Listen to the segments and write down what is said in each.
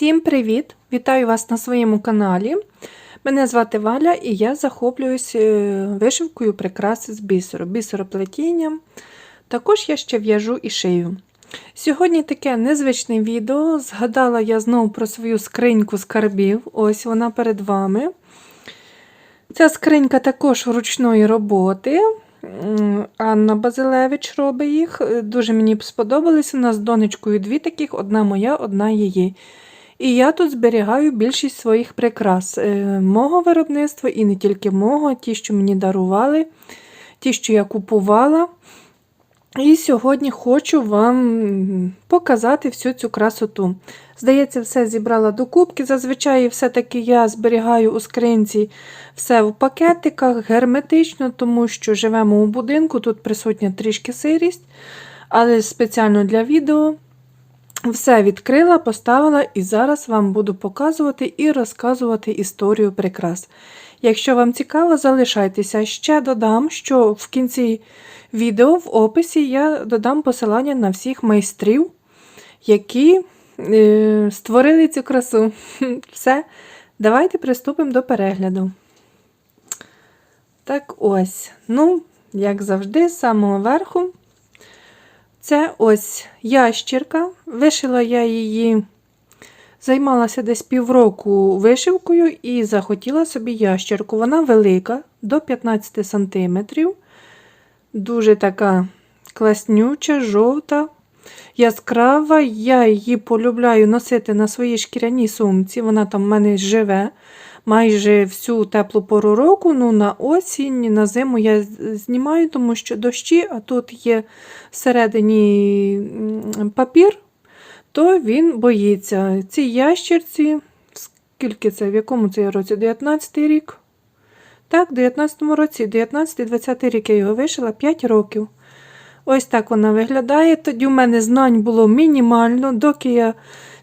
Всім привіт! Вітаю вас на своєму каналі. Мене звати Валя і я захоплююсь е, вишивкою прикраси з бісеру, бісероплетінням. Також я ще в'яжу і шию. Сьогодні таке незвичне відео. Згадала я знову про свою скриньку скарбів. Ось вона перед вами. Ця скринька також ручної роботи. Анна Базилевич робить їх. Дуже мені сподобались. У нас з донечкою дві таких: одна моя, одна її. І я тут зберігаю більшість своїх прикрас е, мого виробництва і не тільки мого, ті, що мені дарували, ті, що я купувала. І сьогодні хочу вам показати всю цю красоту. Здається, все зібрала до кубки. Зазвичай все-таки я зберігаю у скринці все в пакетиках герметично, тому що живемо у будинку, тут присутня трішки сирість, але спеціально для відео все відкрила, поставила і зараз вам буду показувати і розказувати історію прикрас. Якщо вам цікаво, залишайтеся. Ще додам, що в кінці відео в описі я додам посилання на всіх майстрів, які е, створили цю красу. Все, давайте приступимо до перегляду. Так ось, ну, як завжди, з самого верху. Це ось ящірка. Вишила я її, займалася десь півроку вишивкою і захотіла собі ящірку. Вона велика, до 15 см. Дуже така класнюча, жовта, яскрава. Я її полюбляю носити на своїй шкіряній сумці. Вона там в мене живе майже всю теплу пору року. Ну, на осінь, на зиму я знімаю, тому що дощі, а тут є всередині папір, то він боїться. Ці ящерці, скільки це, в якому це році? 19 рік? Так, в 19-му році, 19-20 рік я його вишила 5 років. Ось так вона виглядає. Тоді в мене знань було мінімально, доки я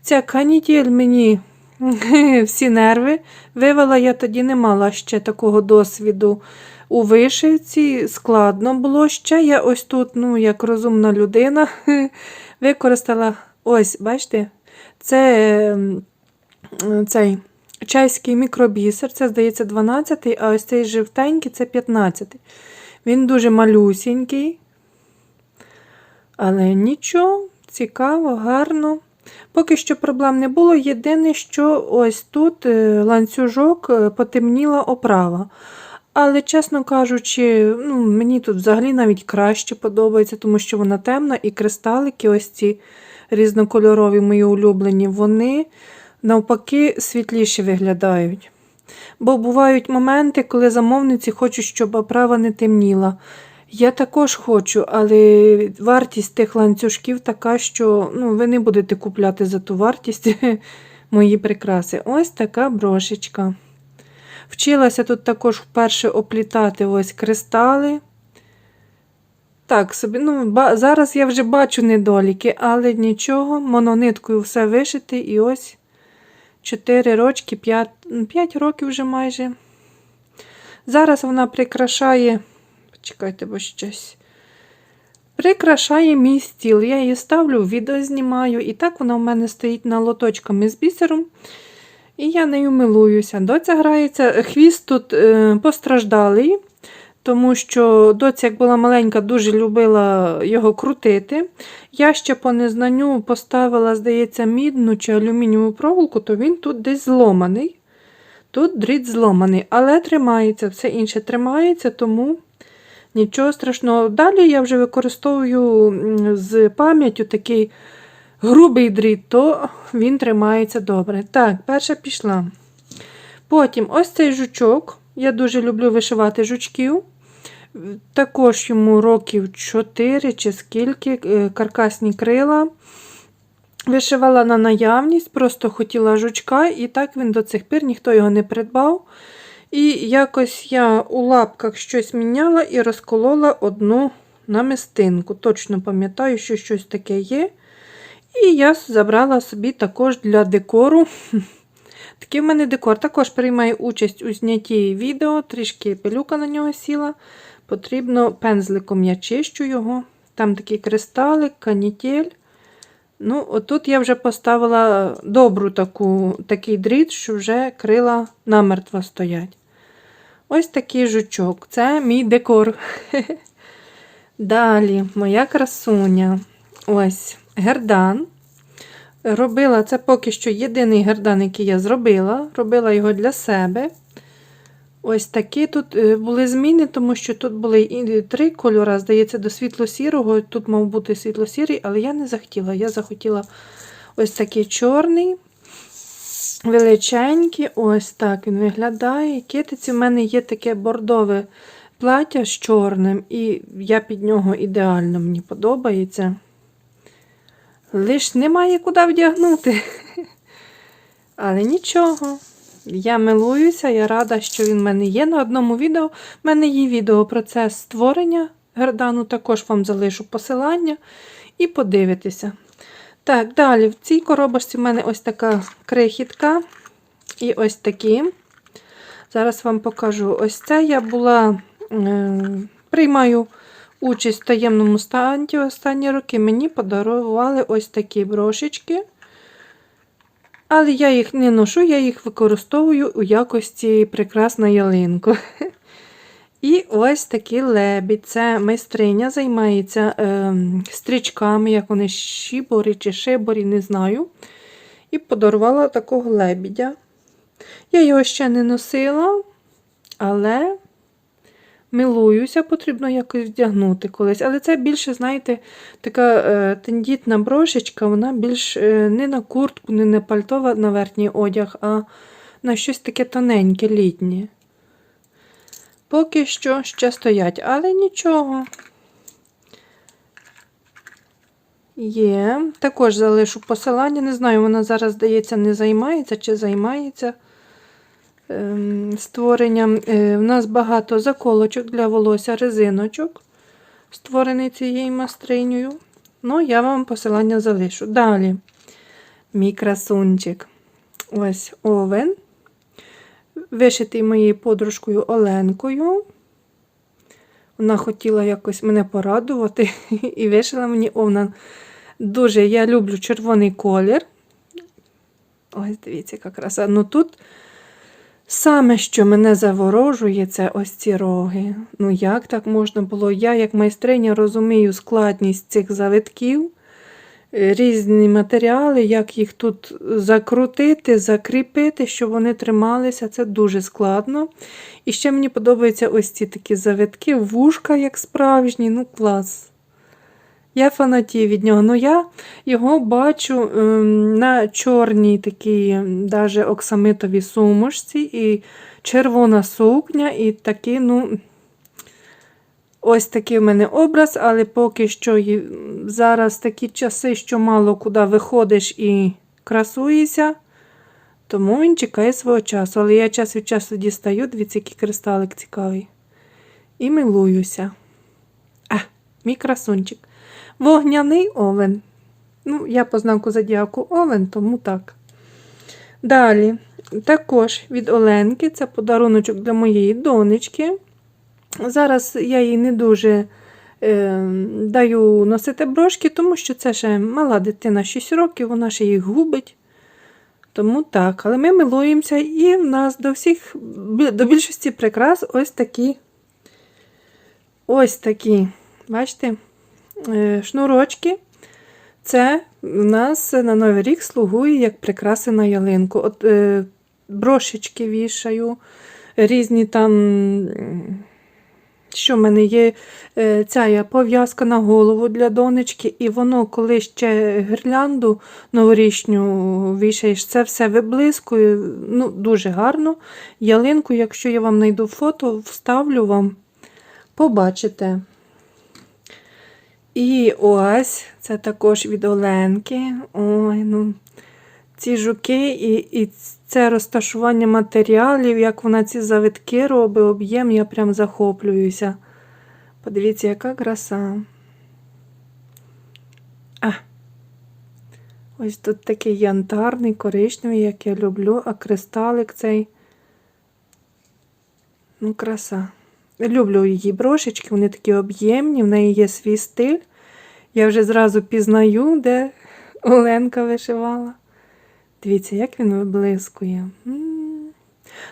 ця канітель мені всі нерви вивела, я тоді не мала ще такого досвіду у вишивці. Складно було ще. Я ось тут, ну, як розумна людина, використала ось, бачите, це ем, цей чайський мікробісер, це, здається, 12-й, а ось цей жовтенький це 15-й. Він дуже малюсінький. Але нічого, цікаво, гарно. Поки що проблем не було. Єдине, що ось тут е, ланцюжок е, потемніла оправа. Але, чесно кажучи, ну, мені тут взагалі навіть краще подобається, тому що вона темна, і кристалики, ось ці різнокольорові мої улюблені, вони навпаки світліші виглядають. Бо бувають моменти, коли замовниці хочуть, щоб оправа не темніла. Я також хочу, але вартість тих ланцюжків така, що ну, ви не будете купляти за ту вартість мої прикраси. Ось така брошечка. Вчилася тут також вперше оплітати ось кристали. Так, собі, ну, зараз я вже бачу недоліки, але нічого, монониткою все вишити і ось 4 рочки, 5, 5 років вже майже. Зараз вона прикрашає. Чекайте, бо щось. Прикрашає мій стіл. Я її ставлю, відео знімаю. І так вона в мене стоїть на лоточками з бісером. І я нею милуюся. Доця грається. Хвіст тут е, постраждалий, тому що доця, як була маленька, дуже любила його крутити. Я ще по незнанню поставила, здається, мідну чи алюмінієву проволоку, то він тут десь зломаний. Тут дріт зломаний, але тримається, все інше тримається, тому. Нічого страшного. Далі я вже використовую з пам'яттю такий грубий дріт, то він тримається добре. Так, перша пішла. Потім ось цей жучок. Я дуже люблю вишивати жучків. Також йому років 4 чи скільки, е, каркасні крила. Вишивала на наявність, просто хотіла жучка, і так він до цих пір ніхто його не придбав. І якось я у лапках щось міняла і розколола одну намистинку. Точно пам'ятаю, що щось таке є. І я забрала собі також для декору. Такий в мене декор. Також приймає участь у знятті відео, трішки пилюка на нього сіла. Потрібно пензликом я чищу його. Там такий кристалик, канітель. Ну, отут я вже поставила добру таку, такий дріт, що вже крила намертво стоять. Ось такий жучок. Це мій декор. Далі, моя красуня. Ось гердан. Робила це поки що єдиний гердан, який я зробила. Робила його для себе. Ось такі тут е, були зміни, тому що тут були три кольори, здається, до світло-сірого. Тут мав бути світло-сірий, але я не захотіла. Я захотіла ось такий чорний, величенький. Ось так він виглядає. Китиці в мене є таке бордове плаття з чорним, і я під нього ідеально мені подобається. Лиш немає куди вдягнути. Але нічого. Я милуюся, я рада, що він в мене є на одному відео. У мене є відео процес створення гердану, також вам залишу посилання і подивитися. Так, далі в цій коробочці в мене ось така крихітка і ось такі. Зараз вам покажу. Ось це я була, е, приймаю участь в таємному станді останні роки. Мені подарували ось такі брошечки. Але я їх не ношу, я їх використовую у якості прикрас ялинку. І ось такий лебідь. Це майстриня займається е, стрічками, як вони шиборі чи шиборі, не знаю. І подарувала такого лебідя. Я його ще не носила, але милуюся, потрібно якось вдягнути колись. Але це більше, знаєте, така е, тендітна брошечка, вона більш е, не на куртку, не на пальто на верхній одяг, а на щось таке тоненьке, літнє. Поки що ще стоять, але нічого. Є. Також залишу посилання. Не знаю, вона зараз, здається, не займається чи займається створенням. Е, У нас багато заколочок для волосся, резиночок, створений цією мастринею. Ну, я вам посилання залишу. Далі, мій красунчик. Ось овен. Вишитий моєю подружкою Оленкою. Вона хотіла якось мене порадувати і вишила мені овна. Дуже я люблю червоний колір. Ось, дивіться, яка краса. Ну тут саме, що мене заворожує, це ось ці роги. Ну, як так можна було? Я, як майстриня, розумію складність цих завитків, різні матеріали, як їх тут закрутити, закріпити, щоб вони трималися. Це дуже складно. І ще мені подобаються ось ці такі завитки, вушка, як справжні, ну клас. Я фанатію від нього. Ну, я його бачу ем, на чорній такій даже оксамитовій сумочці, і червона сукня, і такий, ну, ось такий в мене образ, але поки що зараз такі часи, що мало куди виходиш і красуєшся, тому він чекає свого часу. Але я час від часу дістаю, дивіться, який кристалик цікавий. І милуюся. А, мій красунчик. Вогняний овен. Ну, я по знаку зодіаку овен, тому так. Далі, також від Оленки, це подаруночок для моєї донечки. Зараз я їй не дуже е, даю носити брошки, тому що це ще мала дитина 6 років, вона ще їх губить. Тому так, але ми милуємося, і в нас до всіх, до більшості прикрас ось такі. Ось такі, бачите? Е, шнурочки. Це в нас на Новий рік слугує як прикраси на ялинку. От е, брошечки вішаю, різні там, що в мене є, е, ця пов'язка на голову для донечки, і воно, коли ще гірлянду новорічню вішаєш, це все виблискує. Ну, дуже гарно. Ялинку, якщо я вам знайду фото, вставлю вам, побачите. І ось це також від Оленки. Ой, ну, ці жуки і, і це розташування матеріалів, як вона ці завитки робить, об'єм, я прям захоплююся. Подивіться, яка краса. А. Ось тут такий янтарний, коричневий, як я люблю, а кристалик цей. Ну, краса. Люблю її брошечки, вони такі об'ємні, в неї є свій стиль. Я вже зразу пізнаю, де Оленка вишивала. Дивіться, як він виблискує.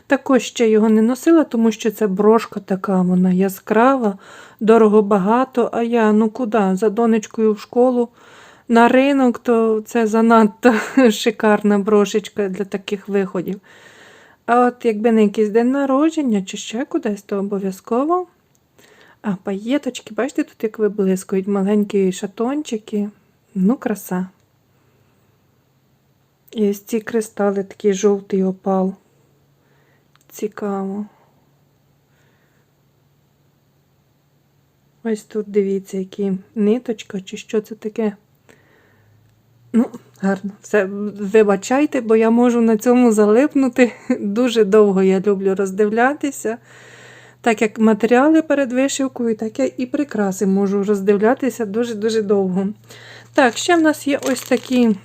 Також ще його не носила, тому що це брошка така, вона яскрава, дорого багато, а я ну куди? За донечкою в школу на ринок, то це занадто шикарна брошечка для таких виходів. А от якби на якийсь день народження чи ще кудись, то обов'язково. А паєточки, бачите, тут як виблискують маленькі шатончики. Ну, краса. І ось ці кристали, такий жовтий опал. Цікаво. Ось тут дивіться, які ниточка, чи що це таке. Ну, гарно. Все, вибачайте, бо я можу на цьому залипнути. Дуже довго я люблю роздивлятися. Так як матеріали перед вишивкою, так я і прикраси можу роздивлятися дуже-дуже довго. Так, ще в нас є ось такі.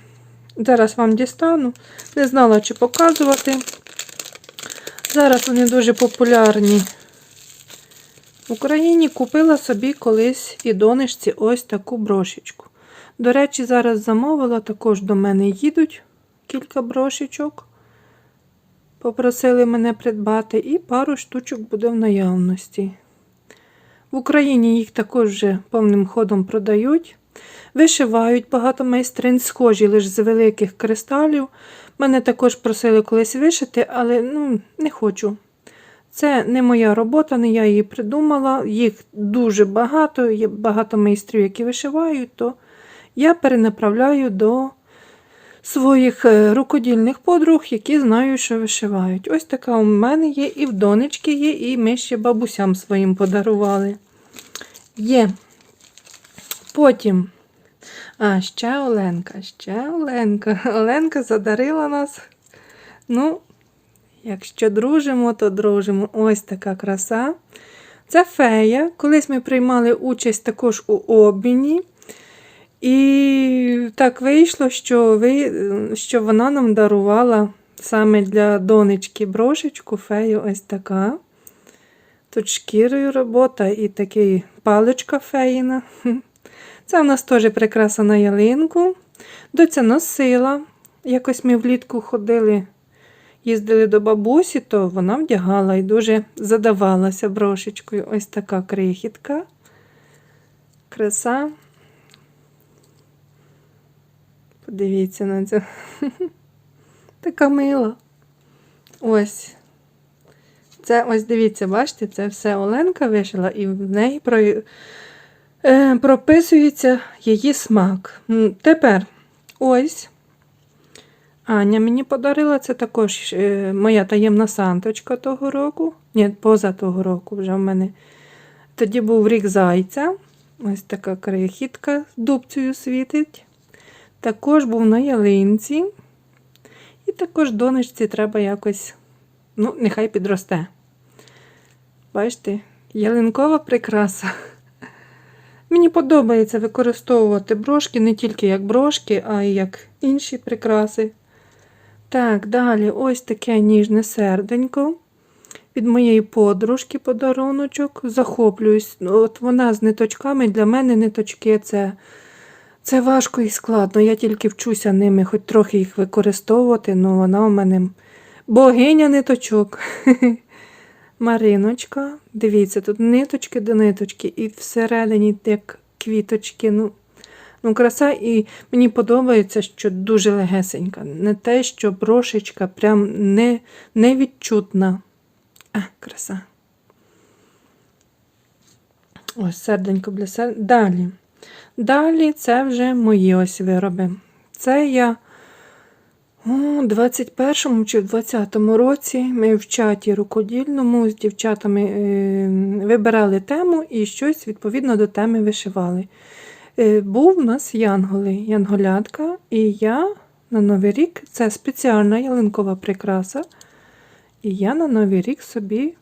Зараз вам дістану. Не знала, чи показувати. Зараз вони дуже популярні. В Україні купила собі колись і донечці ось таку брошечку. До речі, зараз замовила, також до мене їдуть кілька брошечок. Попросили мене придбати, і пару штучок буде в наявності. В Україні їх також вже повним ходом продають. Вишивають багато майстрин, схожі лише з великих кристалів. Мене також просили колись вишити, але ну, не хочу. Це не моя робота, не я її придумала. Їх дуже багато, є багато майстрів, які вишивають, то я перенаправляю до своїх е, рукодільних подруг, які знають, що вишивають. Ось така у мене є, і в донечки є, і ми ще бабусям своїм подарували. Є. Потім. А, ще Оленка, ще Оленка. Оленка задарила нас. Ну, якщо дружимо, то дружимо. Ось така краса. Це фея. Колись ми приймали участь також у обміні. І так вийшло, що, ви, що вона нам дарувала саме для донечки брошечку, фею ось така. Тут шкірою робота і такий паличка феїна. Це в нас теж прикраса на ялинку. Доця носила. Якось ми влітку ходили, їздили до бабусі, то вона вдягала і дуже задавалася брошечкою. Ось така крихітка. Краса. Подивіться на це. Така мила. Ось. Це ось дивіться, бачите, це все Оленка вишила, і в неї про, е, прописується її смак. Тепер ось. Аня мені подарила це також е, моя таємна санточка того року. Ні, поза того року вже в мене. Тоді був рік зайця. Ось така крихітка дубцею світить. Також був на ялинці. І також донечці треба якось, ну, нехай підросте. Бачите, ялинкова прикраса. Мені подобається використовувати брошки не тільки як брошки, а й як інші прикраси. Так, далі ось таке ніжне серденько. Від моєї подружки подаруночок. Захоплююсь. Ну, От вона з ниточками. Для мене ниточки це, це важко і складно. Я тільки вчуся ними, хоч трохи їх використовувати, але вона у мене богиня ниточок. Мариночка. Дивіться, тут ниточки до ниточки, і всередині як квіточки. Ну, ну краса, і мені подобається, що дуже легесенька. Не те, що брошечка прям не, невідчутна. А, краса. Ось серденько для сер... Далі. Далі це вже мої ось вироби. Це я у 21-му чи в 20-му році ми в чаті рукодільному з дівчатами е, вибирали тему і щось відповідно до теми вишивали. Е, був у нас янголи, янголятка, і я на Новий рік це спеціальна ялинкова прикраса. І я на Новий рік собі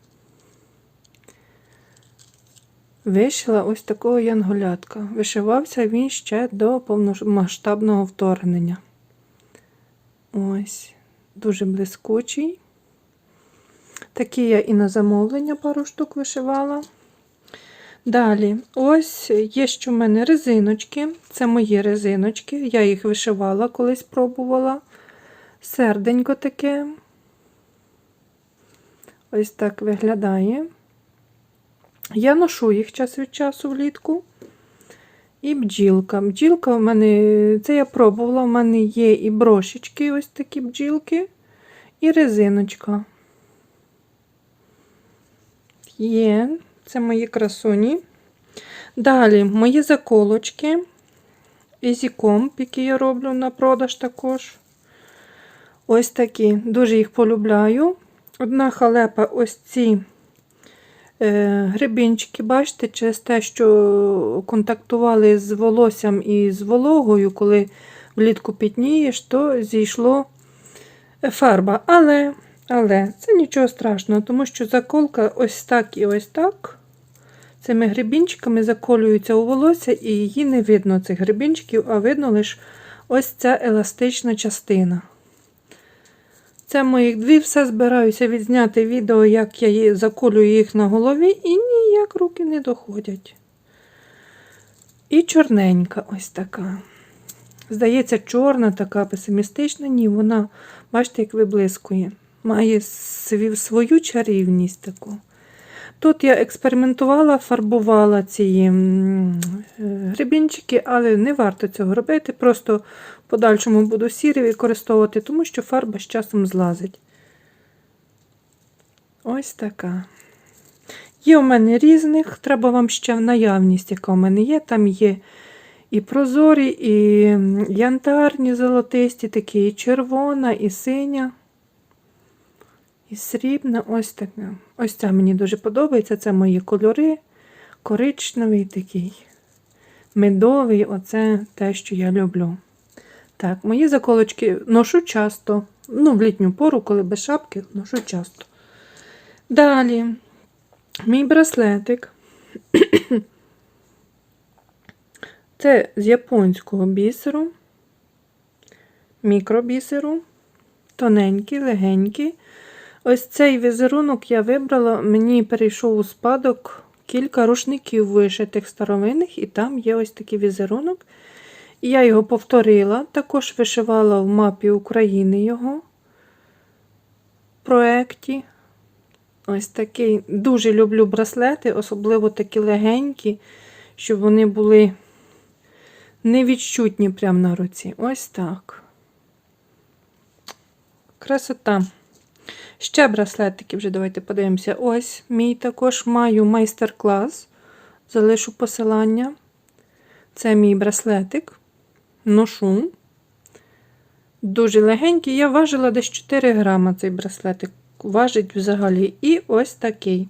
вишила ось такого янголятка. Вишивався він ще до повномасштабного вторгнення. Ось, дуже блискучий. Такі я і на замовлення пару штук вишивала. Далі, ось є ще в мене резиночки. Це мої резиночки. Я їх вишивала, колись пробувала. Серденько таке. Ось так виглядає. Я ношу їх час від часу влітку. І бджілка. Бджілка в мене, це я пробувала, в мене є і брошечки, ось такі бджілки, і резиночка. Є, це мої красуні. Далі мої заколочки. Ізікомп, які я роблю на продаж також. Ось такі. Дуже їх полюбляю. Одна халепа ось ці грибінчики, бачите, через те, що контактували з волоссям і з вологою, коли влітку пітнієш, то зійшло фарба. Але, але це нічого страшного, тому що заколка ось так і ось так. Цими грибінчиками заколюється у волосся, і її не видно, цих грибінчиків, а видно лише ось ця еластична частина. Це моїх дві, все збираюся відзняти відео, як я заколюю їх на голові, і ніяк руки не доходять. І чорненька ось така. Здається, чорна, така песимістична. Ні, вона, бачите, як виблискує. Має свою чарівність таку. Тут я експериментувала, фарбувала ці е, але не варто цього робити. Просто подальшому буду сірі використовувати, тому що фарба з часом злазить. Ось така. Є у мене різних, треба вам ще наявність, яка у мене є. Там є і прозорі, і янтарні, золотисті, такі, і червона, і синя. І срібна, ось така. Ось ця мені дуже подобається. Це мої кольори. Коричневий такий, медовий оце те, що я люблю. Так, мої заколочки ношу часто. Ну, в літню пору, коли без шапки, ношу часто. Далі, мій браслетик. Це з японського бісеру, мікробісеру, тоненький, легенький. Ось цей візерунок я вибрала, мені перейшов у спадок кілька рушників вишитих старовинних, і там є ось такий візерунок. Я його повторила, також вишивала в мапі України його проєкті. Ось такий. Дуже люблю браслети, особливо такі легенькі, щоб вони були невідчутні прямо на руці. Ось так. Красота. Ще браслетики вже давайте подивимося. Ось мій також маю майстер-клас. Залишу посилання. Це мій браслетик. Ношу. Дуже легенький. Я важила десь 4 грама цей браслетик. Важить взагалі. І ось такий.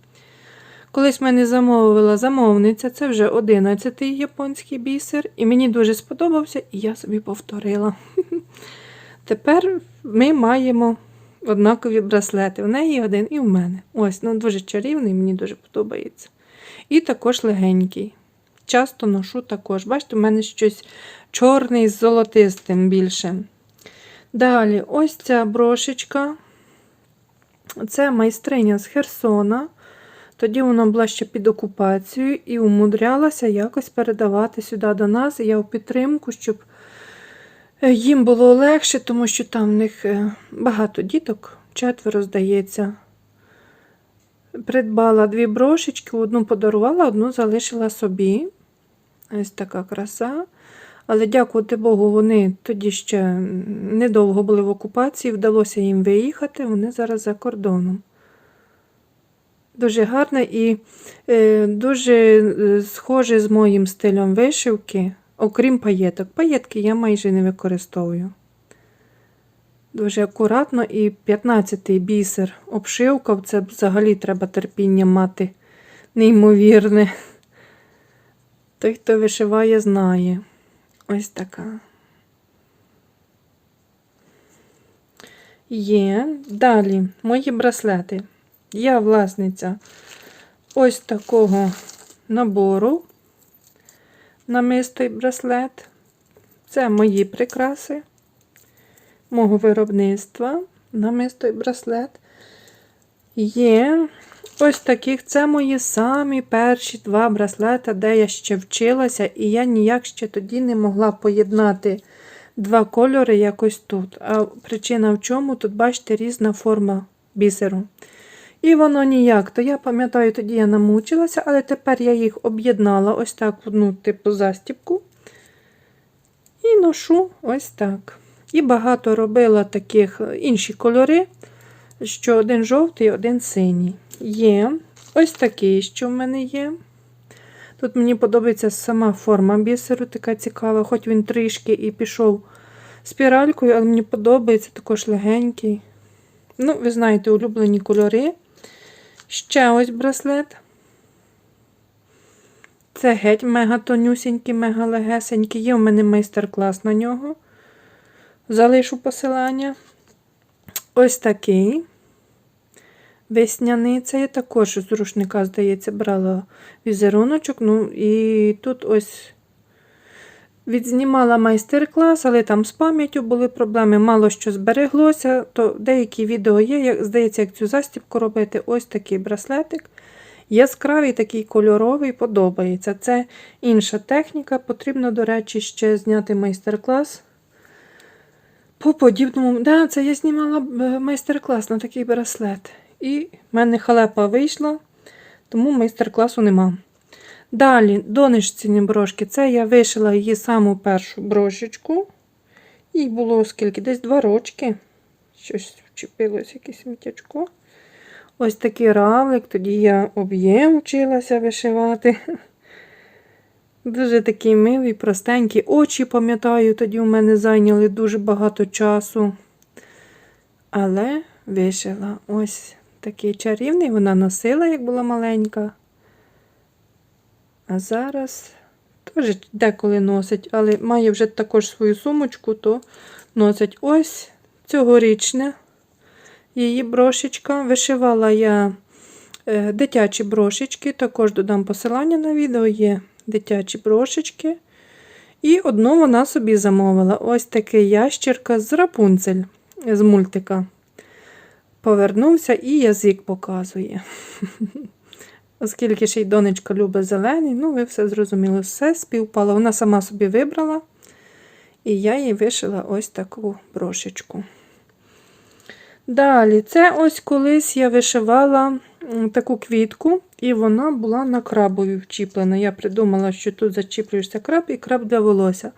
Колись мене замовила замовниця, це вже 11-й японський бісер, і мені дуже сподобався, і я собі повторила. Тепер ми маємо однакові браслети. В неї один і в мене. Ось, ну дуже чарівний, мені дуже подобається. І також легенький. Часто ношу також. Бачите, у мене щось чорний з золотистим більше. Далі, ось ця брошечка. Це майстриня з Херсона. Тоді вона була ще під окупацією і умудрялася якось передавати сюди до нас. Я в підтримку, щоб е, їм було легше, тому що там в них е, багато діток, четверо, здається. Придбала дві брошечки, одну подарувала, одну залишила собі. Ось така краса. Але дякувати Богу, вони тоді ще недовго були в окупації, вдалося їм виїхати, вони зараз за кордоном. Дуже гарне і е, дуже е, схоже з моїм стилем вишивки, окрім паєток. Паєтки я майже не використовую. Дуже акуратно і 15-й бісер обшивка, це взагалі треба терпіння мати неймовірне. Той, хто вишиває, знає. Ось така. Є. Далі мої браслети. Я власниця ось такого набору намистий браслет. Це мої прикраси мого виробництва. Намистой браслет. Є Ось таких це мої самі перші два браслета, де я ще вчилася, і я ніяк ще тоді не могла поєднати два кольори якось тут. А причина в чому? Тут, бачите, різна форма бісеру. І воно ніяк. То я пам'ятаю, тоді я намучилася, але тепер я їх об'єднала ось так в одну типу застібку. І ношу ось так. І багато робила таких е, інші кольори, що один жовтий, один синій. Є ось такий, що в мене є. Тут мені подобається сама форма бісеру, така цікава, хоч він трішки і пішов спіралькою, але мені подобається також легенький. Ну, ви знаєте, улюблені кольори. Ще ось браслет. Це геть мега тонюсінький, мега легесенький. Є у мене майстер-клас на нього. Залишу посилання. Ось такий. Весняний. Це я також з рушника, здається, брала візеруночок. Ну, і тут ось відзнімала майстер-клас, але там з пам'яттю були проблеми, мало що збереглося. То деякі відео є, як, здається, як цю застібку робити. Ось такий браслетик. Яскравий такий кольоровий, подобається. Це інша техніка. Потрібно, до речі, ще зняти майстер-клас. По подібному. Да, це я знімала е, майстер-клас на такий браслет. І в мене халепа вийшла, тому майстер-класу нема. Далі, донечці брошки. Це я вишила її саму першу брошечку. Їй було скільки? Десь два рочки. Щось вчепилось, якесь мітячко. Ось такий равлик, тоді я об'єм вчилася вишивати. Дуже такий милий, простенький. Очі, пам'ятаю, тоді у мене зайняли дуже багато часу. Але вишила ось такий чарівний, вона носила, як була маленька. А зараз теж деколи носить, але має вже також свою сумочку, то носить ось цьогорічне її брошечка. Вишивала я е, дитячі брошечки, також додам посилання на відео, є дитячі брошечки. І одну вона собі замовила. Ось такий ящірка з рапунцель з мультика. Повернувся і язик показує. Оскільки ще й донечка любить зелений, ну, ви все зрозуміли, все співпало. Вона сама собі вибрала, і я їй вишила ось таку брошечку. Далі, це ось колись я вишивала таку квітку, і вона була на крабові вчіплена. Я придумала, що тут зачіплюєшся краб і краб для волосся.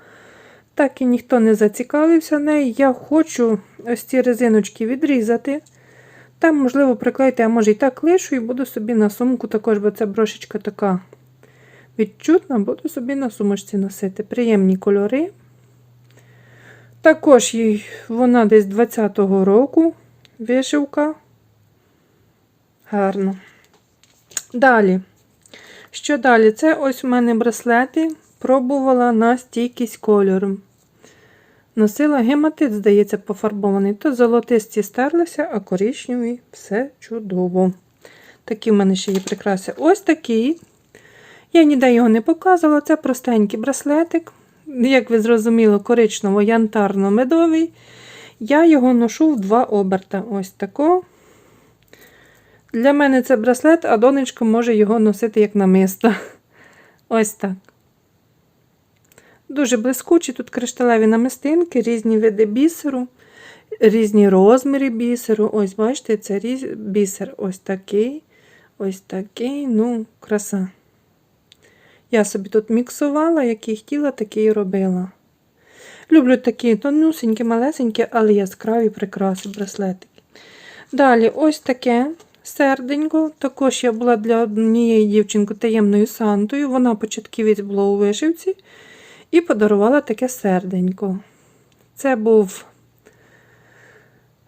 Так і ніхто не зацікавився нею. Я хочу ось ці резиночки відрізати. Там, можливо, приклеїти, а може і так лишу, і буду собі на сумку також, бо ця брошечка така відчутна, буду собі на сумочці носити. Приємні кольори. Також їй вона десь 20-го року вишивка. Гарно. Далі. Що далі? Це ось у мене браслети. Пробувала на стійкість кольору. Носила гематит, здається, пофарбований. То золотисті стерлися, а коричневі все чудово. Такі в мене ще є прикраси. Ось такий. Я ніде його не показувала. Це простенький браслетик. Як ви зрозуміли, коричнево-янтарно-медовий. Я його ношу в два оберта. Ось тако. Для мене це браслет, а донечка може його носити як намисто. Ось так. Дуже блискучі, тут кришталеві намистинки, різні види бісеру, різні розміри бісеру. Ось, бачите, це різ... бісер ось такий, ось такий, ну, краса. Я собі тут міксувала, який хотіла, такий робила. Люблю такі тонусенькі, малесенькі, але яскраві прикраси, браслетики. Далі, ось таке серденько. Також я була для однієї дівчинки таємною сантою. Вона початківець була у вишивці. І подарувала таке серденько. Це був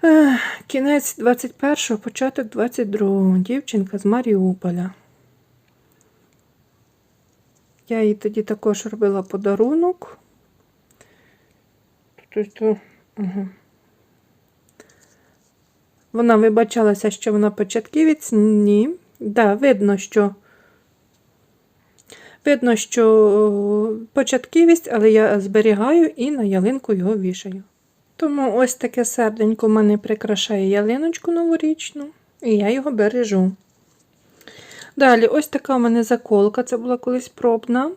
е, кінець 21-го, початок 22-го. Дівчинка з Маріуполя. Я їй тоді також робила подарунок. Тобто, ага. Вона вибачалася, що вона початківець. Ні. Да, видно, що Видно, що початківість, але я зберігаю і на ялинку його вішаю. Тому ось таке серденько в мене прикрашає ялиночку новорічну, і я його бережу. Далі, ось така у мене заколка, це була колись пробна.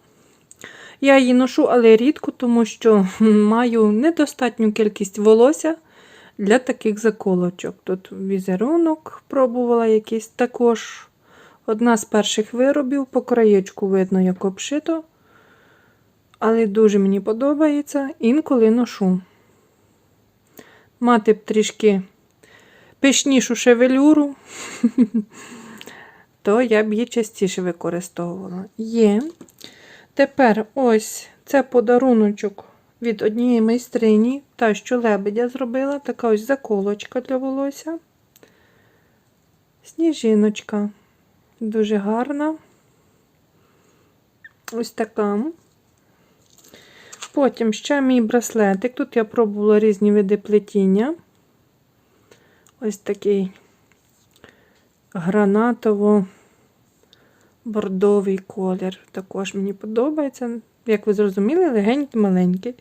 Я її ношу, але рідко, тому що маю недостатню кількість волосся для таких заколочок. Тут візерунок пробувала якийсь також. Одна з перших виробів, по краєчку видно, як обшито. Але дуже мені подобається, інколи ношу. Мати б трішки пишнішу шевелюру, то я б її частіше використовувала. Є. Тепер ось це подаруночок від однієї майстрині, та, що лебедя зробила, така ось заколочка для волосся. Сніжиночка. Дуже гарна. Ось така. Потім ще мій браслетик. Тут я пробувала різні види плетіння. Ось такий гранатово-бордовий колір. Також мені подобається. Як ви зрозуміли, легенький, маленький.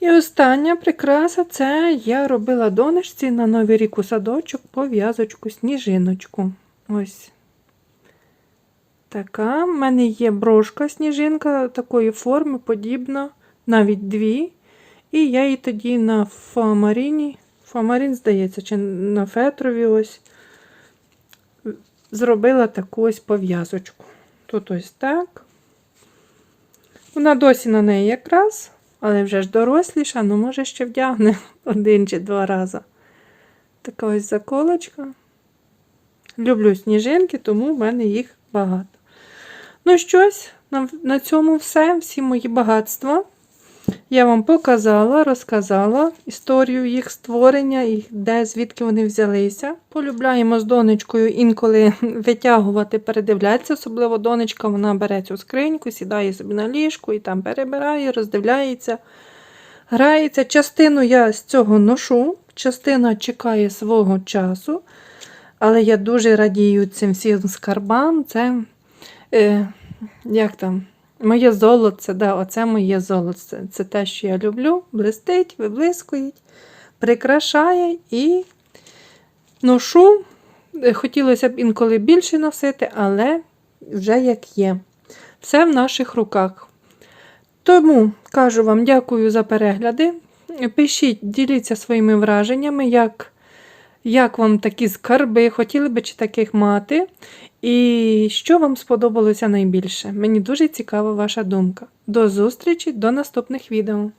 І остання прикраса це я робила донечці на Новий рік у садочок пов'язочку сніжиночку. Ось така. У мене є брошка сніжинка такої форми, подібна, навіть дві. І я її тоді на фоамаріні, фоамарін, здається, чи на фетрові ось зробила таку ось пов'язочку. Тут ось так. Вона досі на неї якраз, але вже ж доросліша, ну може ще вдягне один чи два рази. Така ось заколочка. Люблю сніжинки, тому в мене їх багато. Ну, щось, на, на цьому все. Всі мої багатства. Я вам показала, розказала історію їх створення, і де, звідки вони взялися. Полюбляємо з донечкою інколи витягувати, передивлятися. Особливо донечка вона бере цю скриньку, сідає собі на ліжку і там перебирає, роздивляється, грається. Частину я з цього ношу, частина чекає свого часу. Але я дуже радію цим всім скарбам. Це, е, як там, моє золоце, да, оце моє золоце. Це те, що я люблю, блистить, виблискують, прикрашає і ношу. Хотілося б інколи більше носити, але вже як є. Все в наших руках. Тому кажу вам дякую за перегляди. Пишіть, діліться своїми враженнями, як, як вам такі скарби, хотіли би чи таких мати. І що вам сподобалося найбільше? Мені дуже цікава ваша думка. До зустрічі, до наступних відео.